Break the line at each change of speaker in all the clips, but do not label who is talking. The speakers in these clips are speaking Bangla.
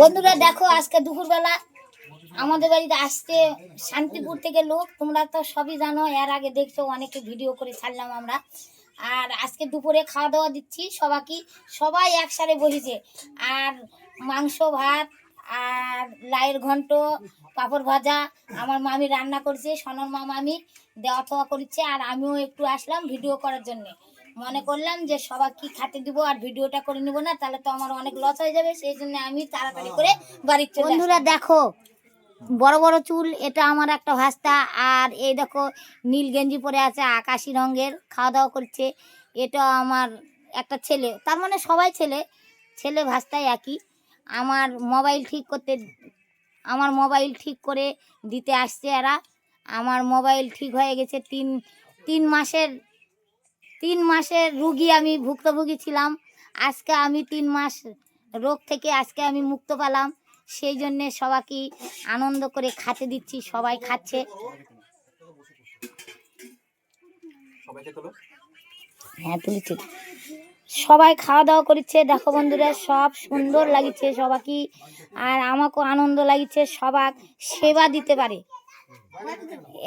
বন্ধুরা, দেখো, আজকে দুপুরবেলা আমাদের বাড়িতে আসতে শান্তিপুর থেকে লোক। তোমরা তো সবই জানো, এর আগে দেখছ, অনেকে ভিডিও করে ছাড়লাম আমরা। আর আজকে দুপুরে খাওয়া দাওয়া দিচ্ছি সবাইকে। সবাই একসাথে বসেছে। আর মাংস, ভাত, আর লাইয়ের ঘন্ট, পাঁপড় ভাজা, আমার মামি রান্না করছে, সনর মা মামি দেওয়া থাওয়া করছে, আর আমিও একটু আসলাম ভিডিও করার জন্যে। মনে করলাম যে সবাই কি খেতে দিব আর ভিডিওটা করে নিব না তাহলে তো আমার অনেক লস হয়ে যাবে সেই জন্য আমি তাড়াতাড়ি করে বাড়ির চলে বন্ধুরা দেখো বড় বড় চুল এটা আমার একটা ভাস্তা আর এই দেখো নীল গেঞ্জি পরে আছে আকাশি রঙের খাওয়া দাওয়া করছে এটা আমার একটা ছেলে তার মানে সবাই ছেলে ছেলে ভাস্তায় একই আমার মোবাইল ঠিক করতে আমার মোবাইল ঠিক করে দিতে আসছে এরা আমার মোবাইল ঠিক হয়ে গেছে তিন তিন মাসের তিন মাসের রুগী আমি ভুক্তভোগী ছিলাম। আজকে আমি তিন মাস রোগ থেকে আজকে আমি মুক্ত পেলাম। সেই জন্যে সবাইকে আনন্দ করে খাতে দিচ্ছি সবাই খাচ্ছে। হ্যাঁ তুলেছি। সবাই খাওয়া দাওয়া করছে দেখো বন্ধুরা সব সুন্দর লাগিছে সবাইকে। আর আমাকেও আনন্দ লাগিছে সবাক সেবা দিতে পারে।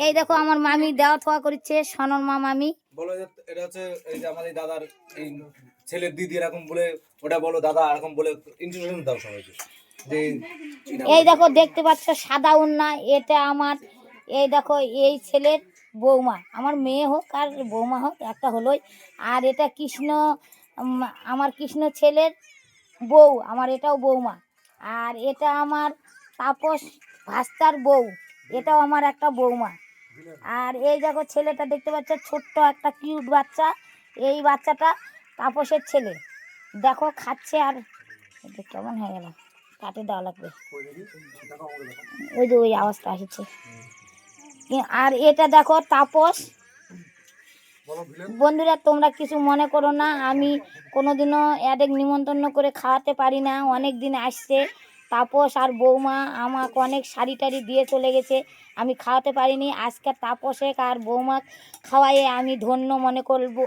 এই দেখো আমার মামি দেওয়া থাওয়া করছে সনর মা মামি।
বলো এটা হচ্ছে এই যে আমাদের দাদার এই দিদি এরকম বলে, ওটা বলো দাদা, এরকম বলে ইন্ট্রোডাকশন দাও সবাইকে।
এই দেখো, দেখতে পাচ্ছ সাদা উন্না এটা আমার, এই দেখো, এই ছেলের বৌমা। আমার মেয়ে হোক আর বৌমা হোক, একটা হলোই। আর এটা কৃষ্ণ আমার কৃষ্ণ ছেলের বউ, আমার এটাও বৌমা। আর এটা আমার তাপস ভাস্তার বউ, এটাও আমার একটা বৌমা। আর এই দেখো ছেলেটা দেখতে পাচ্ছ, ছোট্ট একটা কিউট বাচ্চা। এই বাচ্চাটা তাপসের ছেলে। দেখো, খাচ্ছে আর কেমন হয়ে গেল, কাটে দেওয়া লাগবে। ওই যে ওই আওয়াজটা আসছে। আর এটা দেখো, তাপস। বন্ধুরা, তোমরা কিছু মনে করো না, আমি কোনোদিনও এদের নিমন্ত্রণ করে খাওয়াতে পারি না, অনেক দিন আসছে। তাপস আর বৌমা আমাকে অনেক শাড়ি টাড়ি দিয়ে চলে গেছে। আমি খাওয়াতে পারিনি। আজকে তাপসে আর বৌমা খাওয়াইয়ে আমি ধন্য মনে করব।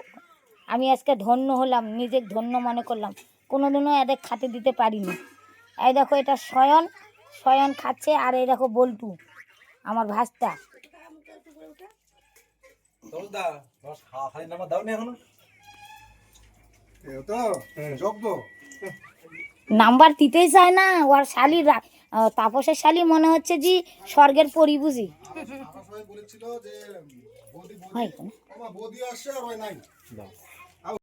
আমি আজকে ধন্য হলাম নিজের ধন্য মনে করলাম। কোনোদিনও এদের খাতে দিতে পারিনি। এই দেখো এটা শয়ন। শয়ন খাচ্ছে আর এই দেখো বল্টু আমার ভাস্তা।
তো যোগ্য।
নাম্বার দিতেই চায় না। ওর শালি তাপসের শালি মনে হচ্ছে যে স্বর্গের
পরিবুঝি
হয়